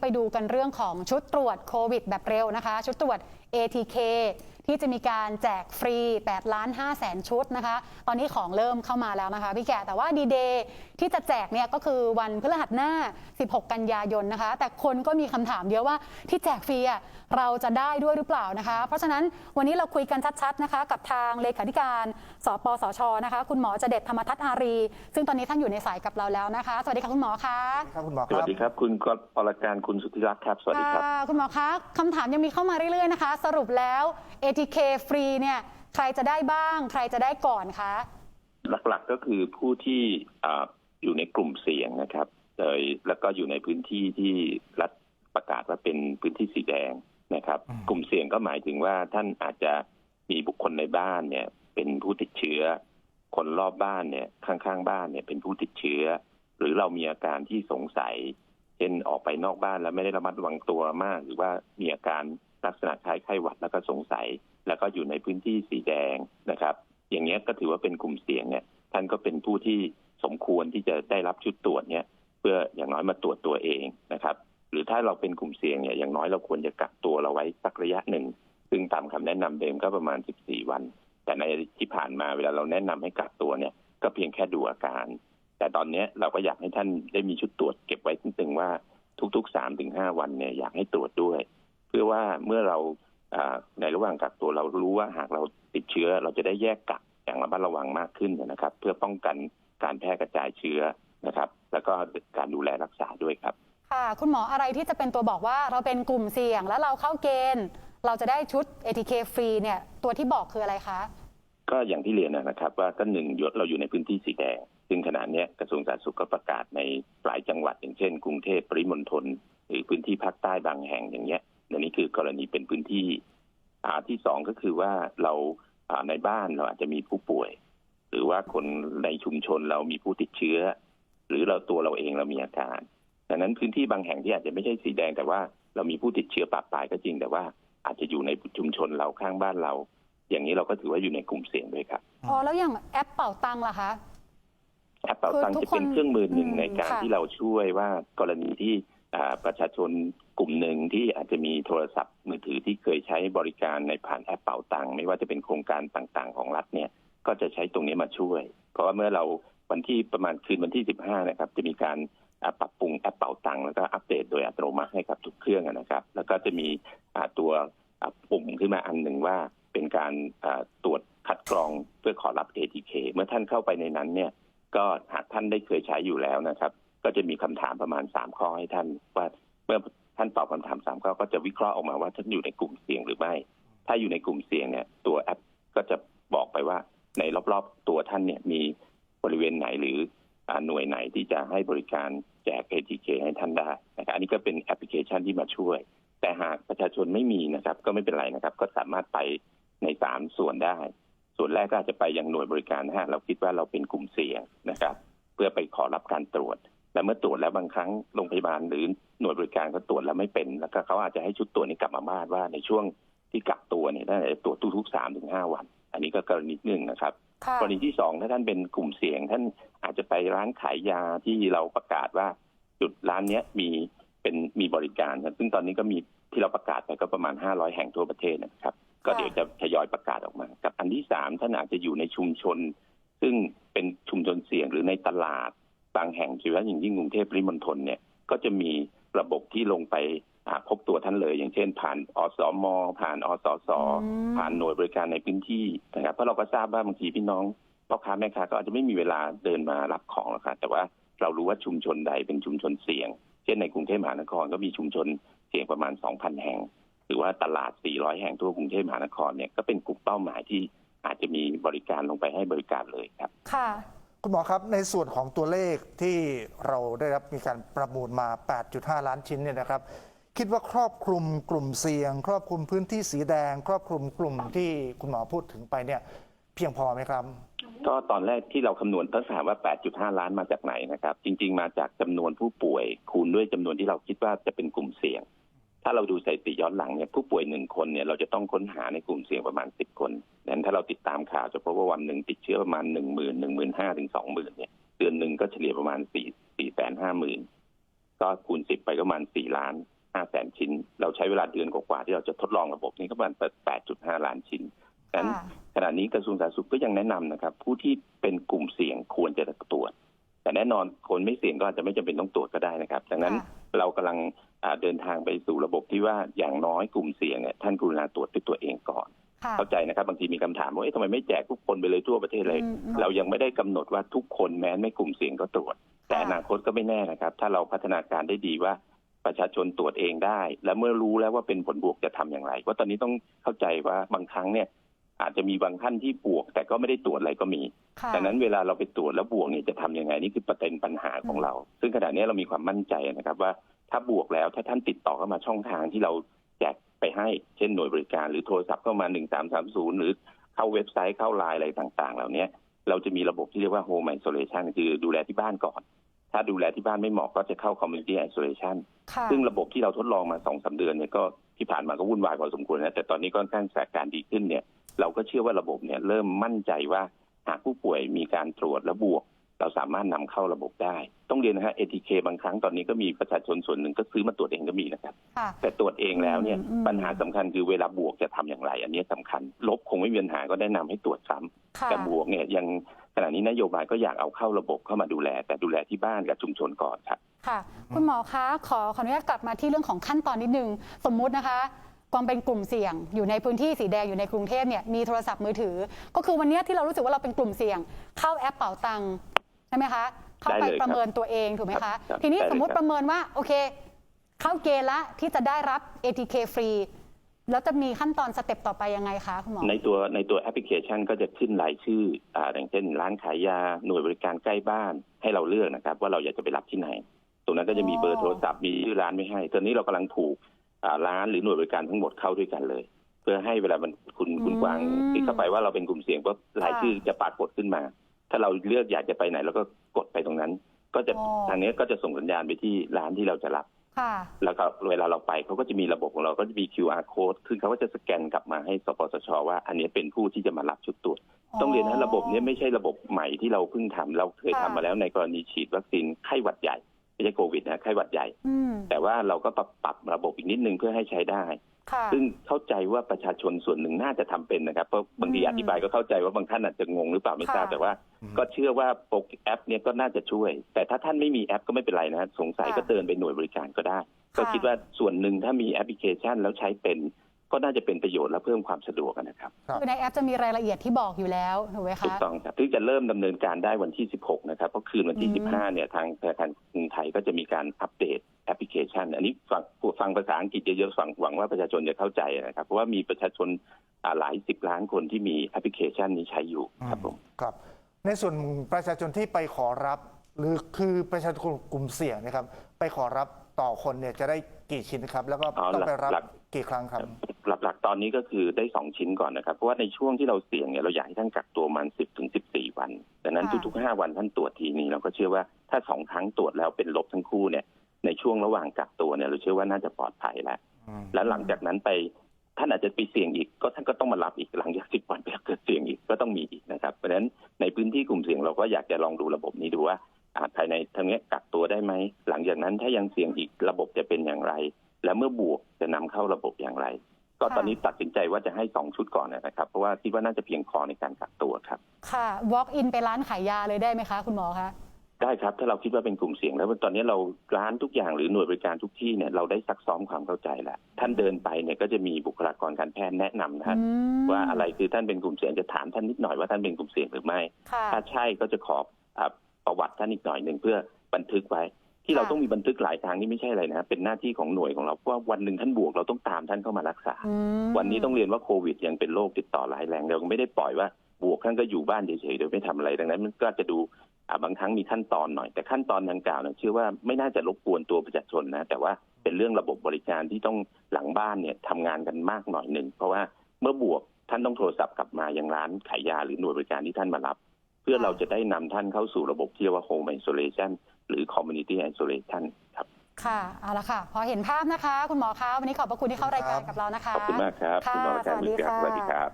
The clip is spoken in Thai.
ไปดูกันเรื่องของชุดตรวจโควิดแบบเร็วนะคะ ชุดตรวจ ATK ที่จะมีการแจกฟรี8ล้าน5แสนชุดนะคะ ตอนนี้ของเริ่มเข้ามาแล้วนะคะพี่แกแต่ว่าดีเดย์ที่จะแจกเนี่ยก็คือวันพฤหัสหน้า 16 กันยายนนะคะ แต่คนก็มีคำถามเยอะว่าที่แจกฟรีอะ เราจะได้ด้วยหรือเปล่านะคะ เพราะฉะนั้นวันนี้เราคุยกันชัดๆนะคะกับทางเลขาธิการสปสชนะคะ คุณหมอจเด็ดธรรมทัศน์อารี ซึ่งตอนนี้ท่านอยู่ในสายกับเราแล้วนะคะ สวัสดีค่ะคุณหมอคะครับคุณหมอคสวัรัสบดีครับคุณกปรการคุณสุทธิรักษ์ครับสวัสดีครับค่ะคุณหมอคะคำถามยังมีเข้ามาเรื่อยๆนะคะ สรุปแล้ว ATK ฟรีเนี่ยใครจะได้บ้าง ใครจะได้ก่อนคะหลักๆก็คือผู้ที่อ่าอยู่ในกลุ่มเสี่ยงนะครับโดยแล้วก็อยู่ในพื้นที่ที่รัฐประกาศว่าเป็นพื้นที่สีแดง นะครับอืมกลุ่มเสี่ยงก็หมายถึงว่าท่านอาจจะมีบุคคลในบ้านเนี่ย เป็นผู้ติดเชื้อ คนรอบบ้านเนี่ยข้างๆบ้านเนี่ยเป็นผู้ติดเชื้อ หรือเรามีอาการที่สงสัย เช่นออกไปนอกบ้านแล้วไม่ได้ระมัดระวังตัวมาก หรือว่ามีอาการลักษณะคล้ายไข้หวัดแล้วก็สงสัย แล้วก็อยู่ในพื้นที่สีแดงนะครับ อย่างเงี้ยก็ถือว่าเป็นกลุ่มเสี่ยงเนี่ยท่านก็เป็นผู้ที่สมควรที่จะได้รับชุดตรวจเนี่ยเพื่ออย่างน้อยมาตรวจตัวเองนะครับ หรือถ้าเราเป็นกลุ่มเสี่ยงเนี่ยอย่างน้อยเราควรจะกักตัวเราไว้สักระยะหนึ่ง ซึ่งตามคำแนะนำเดิมก็ประมาณ 14 วัน แต่ในที่ผ่านมาเวลาเราแนะนำให้กักตัวเนี่ยก็เพียงแค่ดูอาการ แต่ตอนนี้เราก็อยากให้ท่านได้มีชุดตรวจเก็บไว้ตึงๆว่าทุกๆ3-5ถึงวันเนี่ยอยากให้ตรวจด้วย เพื่อว่าเมื่อเราในระหว่างกักตัวเรารู้ว่าหากเราติดเชื้อเราจะได้แยกกักอย่างระมัดระวังมากขึ้นนะครับ เพื่อป้องกันการแพร่กระจายเชื้อนะครับ แล้วก็การดูแลรักษาด้วยครับ ค่ะ คุณหมออะไรที่จะเป็นตัวบอกว่าเราเป็นกลุ่มเสี่ยงแล้วเราเข้าเกณฑ์ เราจะได้ชุด ATK ฟรีเนี่ย ตัวที่บอกคืออะไรคะ ก็อย่างที่เรียนนะครับว่าก็หนึ่งยศเราอยู่ในพื้นที่สีแดง ซึ่งขณะนี้กระทรวงสาธารณสุขก็ประกาศในหลายจังหวัดอย่างเช่น กรุงเทพปริมณฑลหรือพื้นที่ภาคใต้บางแห่งอย่างเงี้ยอันนี้คือกรณีเป็นพื้นที่อาที่สองก็คือว่าเราในบ้านเราอาจจะมีผู้ป่วย หรือว่าคนในชุมชนเรามีผู้ติดเชื้อ หรือเราตัวเราเองเรามีอาการ ดังนั้นพื้นที่บางแห่งที่อาจจะไม่ใช่สีแดง แต่ว่าเรามีผู้ติดเชื้อปะปลายก็จริง แต่ว่าอาจจะอยู่ในชุมชนเราข้างบ้านเรา อย่างนี้เราก็ถือว่าอยู่ในกลุ่มเสี่ยงด้วยครับอ๋อแล้วอย่างแอปเป่าตังค์ล่ะคะแอปเป่าตังค์คือทุจะกคนเป็นเครื่องมือหนึ่งอืมในการค่ะที่เราช่วยว่ากรณีที่อ่าประชาชนกลุ่มหนึ่งที่อาจจะมีโทรศัพท์มือถือที่เคยใช้บริการในผ่านแอปเป่าตังค์ไม่ว่าจะเป็นโครงการต่างๆ ของรัฐเนี่ยก็จะใช้ตรงนี้มาช่วย เพราะว่าเมื่อเราวันที่ประมาณคืนวันที่ 15 นะครับ จะมีการอ่า ปรับปรุงแอปเป่าตังค์แล้วก็อัปเดตโดยอัตโนมัติให้กับทุกเครื่องนะครับ แล้วก็จะมีตัวปุ่มขึ้นมาอันหนึ่งว่าเป็นการตรวจคัดกรองเพื่อขอรับ ATK เมื่อท่านเข้าไปในนั้นเนี่ยก็หากท่านได้เคยใช้อยู่แล้วนะครับ ก็จะมีคำถามประมาณสามข้อให้ท่านว่าเมื่อท่านตอบคำถามสามข้อก็จะวิเคราะห์ออกมาว่าท่านอยู่ในกลุ่มเสี่ยงหรือไม่ ถ้าอยู่ในกลุ่มเสี่ยงเนี่ยตัวแอปก็จะบอกไปว่าในรอบๆตัวท่านเนี่ยมีบริเวณไหนหรือ หน่วยไหนที่จะให้บริการแจก ATK ให้ท่านได้นะครับอันนี้ก็เป็นแอปพลิเคชันที่มาช่วย แต่หากประชาชนไม่มีนะครับ ก็ไม่เป็นไรนะครับ ก็สามารถไปในสามส่วนได้ ส่วนแรกก็อาจจะไปยังหน่วยบริการนะฮะเราคิดว่าเราเป็นกลุ่มเสี่ยงนะครับ เพื่อไปขอรับการตรวจ และเมื่อตรวจแล้วบางครั้งโรงพยาบาลหรือหน่วยบริการก็ตรวจแล้วไม่เป็น แล้วก็เขาอาจจะให้ชุดตรวจนี้กลับมาบ้านว่าในช่วงที่กักตัวเนี่ยน่าจะตรวจทุกๆสามถึงห้าวัน อันนี้ก็กรณีหนึ่งนะครับ กรณีที่สองถ้าท่านเป็นกลุ่มเสี่ยง ท่านอาจจะไปร้านขายยาที่เราประกาศว่า จุดร้านเนี้ยมีเป็นมีบริการซึ่งตอนนี้ก็มีที่เราประกาศไปก็ประมาณ 500 แห่งทั่วประเทศนะครับ ก็เดี๋ยวจะทยอยประกาศออกมา กับอันที่สามท่านอาจจะอยู่ในชุมชน ซึ่งเป็นชุมชนเสี่ยงหรือในตลาดบางแห่งโดยเฉพาะอย่างยิ่งกรุงเทพปริมณฑลเนี่ยก็จะมีระบบที่ลงไป พบตัวท่านเลย อย่างเช่น ผ่านอสมผ่านอสสอืมผ่านหน่วยบริการในพื้นที่นะครับเพราะเราก็ทราบว่าบางทีพี่น้องพ่อค้าแม่ค้าก็อาจจะไม่มีเวลาเดินมารับของหรอกครับแต่ว่าเรารู้ว่าชุมชนใดเป็นชุมชนเสี่ยง เช่นในกรุงเทพมหานครก็มีชุมชนเสี่ยงประมาณ 2,000 แห่ง หรือว่าตลาด 400 แห่งทั่วกรุงเทพมหานครเนี่ยก็เป็นกลุ่มเป้าหมายที่อาจจะมีบริการลงไปให้บริการเลยครับ ค่ะ คุณหมอครับในส่วนของตัวเลขที่เราได้รับมีการประมูลมา 8.5 ล้านชิ้นเนี่ยนะครับ คิดว่าครอบคลุมกลุ่มเสี่ยง ครอบคลุมพื้นที่สีแดง ครอบคลุมกลุ่มที่คุณหมอพูดถึงไปเนี่ยเพียงพอไหมครับ ก็ตอนแรกที่เราคำนวณต้องถามว่า 8.5 ล้านมาจากไหนนะครับ จริง ๆ มาจากจำนวนผู้ป่วยคูณด้วยจำนวนที่เราคิดว่าจะเป็นกลุ่มเสี่ยง ถ้าเราดูสถิติย้อนหลังเนี่ยผู้ป่วยหนึ่งคนเนี่ยเราจะต้องค้นหาในกลุ่มเสี่ยงประมาณ 10 คนดังนั้นถ้าเราติดตามข่าวจะพบว่าวันหนึ่งติดเชื้อประมาณ 1 0 0 0 0 0 1 5 0 0 0ถึง20,000เนี่ยเดือนหนึ่งก็เฉลี่ยประมาณ4 4 5 0 0 0 0ก็คูณ 10 ไปก็ประมาณ 4 ล้าน 5แสนชิ้น เราใช้เวลาเดือนกว่าๆที่เราจะทดลองระบบนี้ก็ประมาณ 8.5 ล้านชิ้นดังนั้นค่ะขณะนี้กระทรวงสาธารณสุขก็ยังแนะนำนะครับ ผู้ที่เป็นกลุ่มเสี่ยงควรจะตรวจ แต่แน่นอนคนไม่เสี่ยงก็อาจจะไม่จำเป็นต้องตรวจก็ได้นะครับ ดังนั้นค่ะเรากำลังอ่าเดินทางไปสู่ระบบที่ว่าอย่างน้อยกลุ่มเสี่ยงเนี่ยท่านกรุณาตรวจด้วยตัวเองก่อนค่ะเข้าใจนะครับ บางทีมีคำถามว่าเอ๊ะทำไมไม่แจกทุกคนไปเลยทั่วประเทศเลยอืมอืมเรายังไม่ได้กำหนดว่าทุกคนแม้ไม่กลุ่มเสี่ยงก็ตรวจ แต่อนาคตก็ไม่แน่นะครับ ถ้าเราพัฒนาการได้ดีว่า ประชาชนตรวจเองได้ และเมื่อรู้แล้วว่าเป็นผลบวกจะทำอย่างไรเพราะตอนนี้ต้องเข้าใจว่าบางครั้งเนี่ย อาจจะมีบางท่านที่บวก แต่ก็ไม่ได้ตรวจอะไรก็มีค่ะดังนั้นเวลาเราไปตรวจแล้วบวกเนี่ยจะทำยังไงนี่คือประเด็นปัญหาของเรา ซึ่งขณะนี้เรามีความมั่นใจนะครับว่าถ้าบวกแล้วถ้าท่านติดต่อเข้ามาช่องทางที่เราแจกไปให้เช่นหน่วยบริการหรือโทรศัพท์เข้ามา 1330 หรือเข้าเว็บไซต์เข้าไลน์อะไรต่างๆ เหล่านี้เราจะมีระบบที่เรียกว่า home isolation คือดูแลที่บ้านก่อน ถ้าดูแลที่บ้านไม่เหมาะก็จะเข้า community isolation ค่ะซึ่งระบบที่เราทดลองมาสองสาเดือนเนี่ยก็ที่ผ่านมาก็วุ่นวายพอสมควรนะแต่ตอนนี้ก็ค่อนข้างสถานการณ์ดีขึ้นเนี่ย เราก็เชื่อว่าระบบเนี่ยเริ่มมั่นใจว่าหากผู้ป่วยมีการตรวจและบวก เราสามารถนำเข้าระบบได้ ต้องเรียนนะฮะ ATK บางครั้งตอนนี้ก็มีประชาชนส่วนหนึ่งก็ซื้อมาตรวจเองก็มีนะครับค่ะแต่ตรวจเองแล้วเนี่ยอืมอืมปัญหาสำคัญคือเวลาบวกจะทำอย่างไร อันนี้สำคัญ ลบคงไม่มีปัญหาก็แนะนำให้ตรวจซ้ำค่ะแต่บวกเนี่ยยัง ขณะนี้นโยบายก็อยากเอาเข้าระบบเข้ามาดูแล แต่ดูแลที่บ้านกับชุมชนก่อนครับค่ะ คุณหมอคะขอขออนุญาตกลับมาที่เรื่องของขั้นตอนนิดนึง สมมุตินะคะกวางเป็นกลุ่มเสี่ยงอยู่ในพื้นที่สีแดงอยู่ในกรุงเทพเนี่ยมีโทรศัพท์มือถือ ก็คือวันเนี้ยที่เรารู้สึกว่าเราเป็นกลุ่มเสี่ยง เข้าแอปเป๋าตังค์ใช่ไหมคะเข้าไปได้เลยครับประเมินตัวเองถูกไหมครัคะบครับทีนี้ได้เลยสมมุติครับประเมินว่าโอเค เข้าเกณฑ์ละที่จะได้รับ ATK ฟรี แล้วจะมีขั้นตอนสเต็ปต่อไปยังไงคะคุณหมอ ในตัวในตัวแอปพลิเคชันก็จะขึ้นรายชื่ออ่าอย่างเช่น ร้านขายยาหน่วยบริการใกล้บ้านให้เราเลือกนะครับ ว่าเราอยากจะไปรับที่ไหน ตรงนั้นก็จะมีอ๋อเบอร์โทรศัพท์มีชื่อร้านไม่ให้ ตอนนี้เรากำลังถูกอ่าร้านหรือหน่วยบริการทั้งหมดเข้าด้วยกันเลย เพื่อให้เวลามันคุณคุณกวางคลิกเข้าไปว่าเราเป็นกลุ่มเสี่ยงก็รายชื่อจะปรากฏขึ้นมา ถ้าเราเลือกอยากจะไปไหนเราก็กดไปตรงนั้น ก็จะทางนี้ก็จะส่งสัญญาณไปที่ร้านที่เราจะรับ ค่ะแล้วก็เวลาเราไปเขาก็จะมีระบบของเราก็จะมี QR code คือเขาก็จะสแกนกลับมาให้สปสช ว่า อันนี้เป็นผู้ที่จะมารับชุดตรวจต้องเรียนนะระบบเนี้ไม่ใช่ระบบใหม่ที่เราเพิ่งทำเราเคยทำค่ะมาแล้วในกรณีฉีดวัคซีนไข้หวัดใหญ่ ไม่ใช่โควิดนะไข้หวัดใหญ่อืมแต่ว่าเราก็ปรับปรับระบบอีกนิดนึงเพื่อให้ใช้ได้ค่ะซึ่งเข้าใจว่าประชาชนส่วนหนึ่งน่าจะทำเป็นนะครับ เพราะบางทีอืมอธิบายก็เข้าใจว่าบางท่านอาจจะงงหรือเปล่าไม่ทราบค่ะแต่ว่าก็เชื่อว่าโปรแอปเนี้ก็น่าจะช่วย แต่ถ้าท่านไม่มีแอปก็ไม่เป็นไรนะสงสัยค่ะก็เดินไปหน่วยบริการก็ได้ ก็ค่ะคิดว่าส่วนหนึ่งถ้ามีแอปพลิเคชันแล้วใช้เป็น ก็น่าจะเป็นประโยชน์และเพิ่มความสะดวกนะครับครับคือในแอปจะมีรายละเอียดที่บอกอยู่แล้วถูกไหมถูกคะต้องครับที่จะเริ่มดำเนินการได้วันที่ 16 นะครับเพราะคืนวันที่อืม15 เนี่ยทางธนาคารกรุงไทยก็จะมีการอัปเดตแอปพลิเคชัน อันนี้ฟังฟังภาษาอังกฤษเยอะๆฟังหวังว่าประชาชนจะเข้าใจนะครับ เพราะว่ามีประชาชนอ่าหลายสิบล้านคนที่มีแอปพลิเคชันนี้ใช้อยู่ครับผมครับ ในส่วนประชาชนที่ไปขอรับ หรือคือประชาชนกลุ่มเสี่ยงนะครับ ไปขอรับ ต่อคนเนี่ยจะได้กี่ชิ้นครับ แล้วก็อ๋อต้องไปรับหลัก กี่ครั้งครับ หลักๆ ตอนนี้ก็คือได้สองชิ้นก่อนนะครับ เพราะว่าในช่วงที่เราเสี่ยงเนี่ยเราอยากให้ท่านกักตัวประมันสิบถึงสิบสี่วันดังนั้นค่ะ ทุกๆห้าวันท่านตรวจทีนี้เราก็เชื่อว่าถ้าสองครั้งตรวจแล้วเป็นลบทั้งคู่เนี่ย ในช่วงระหว่างกักตัวเนี่ยเราเชื่อว่าน่าจะปลอดภัยแล้วอืมแล้วหลังจากนั้นไปท่านอาจจะไปเสี่ยงอีกก็ท่านก็ต้องมารับอีกหลังจากสิบวันไปเกิดเสี่ยงอีกก็ต้องมีอีกนะครับ เพราะฉะนั้นในพื้นที่กลุ่มเสี่ยงเราก็อยากจะลองดูระบบนี้ดูว่าอ่า ภายในทางนี้กักตัวได้ไหม หลังจากนั้นถ้ายังเสี่ยงอีกระบบจะเป็นอย่างไร และเมื่อบวกจะนำเข้าระบบอย่างไร ก็ตอนนี้ตัดสินใจว่าจะให้สองชุดก่อนนะครับ เพราะว่าคิดว่าน่าจะเพียงพอในการกักตัวครับ ค่ะ walk in ไปร้านขายยาเลยได้ไหมคะ คุณหมอคะได้ครับ ถ้าเราคิดว่าเป็นกลุ่มเสี่ยงแล้วตอนนี้เราร้านทุกอย่างหรือหน่วยบริการทุกที่เนี่ยเราได้ซักซ้อมความเข้าใจแล้วท่านเดินไปเนี่ยก็จะมีบุคลากรการแพทย์แนะนำนะฮะอืมว่าอะไรคือท่านเป็นกลุ่มเสี่ยงจะถามท่านนิดหน่อยว่าท่านเป็นกลุ่มเสี่ยงหรือไม่ค่ะถ้าใช่ก็จะขออ่า ประวัติท่านอีกหน่อยหนึ่งเพื่อบันทึกไว้ ที่เราค่ะต้องมีบันทึกหลายทางนี่ไม่ใช่อะไรนะเป็นหน้าที่ของหน่วยของเราเพราะว่าวันหนึ่งท่านบวกเราต้องตามท่านเข้ามารักษาอืมวันนี้ต้องเรียนว่าโควิด ยังเป็นโรคติดต่อร้ายแรงเราไม่ได้ปล่อยว่าบวกท่านก็อยู่บ้านเฉยๆโดยไม่ทำอะไรดังนั้น มันก็จะดูอ่าบางครั้งมีขั้นตอนหน่อย แต่ขั้นตอนดังกล่าวเนี่ยเชื่อว่าไม่น่าจะรบกวนตัวประชาชนนะ แต่ว่าเป็นเรื่องระบบบริการที่ต้องหลังบ้านเนี่ยทำงานกันมากหน่อยหนึ่งเพราะว่าเมื่อบวกท่านต้องโทรศัพท์กลับมายังร้านขายยาหรือหน่วยบริการที่ท่านมารับ เพื่อเราจะได้นำท่านเข้าสู่ระบบที่เรียกว่า home isolation หรือ community isolation ครับ ค่ะ เอาละค่ะ พอเห็นภาพนะคะ คุณหมอคะ วันนี้ขอบพระคุณที่เข้ารายการครับกับเรานะคะ ขอบคุณมากครับค่ะคุณหมอการสวัสมืดีอกับค่ะสวัสดีครับ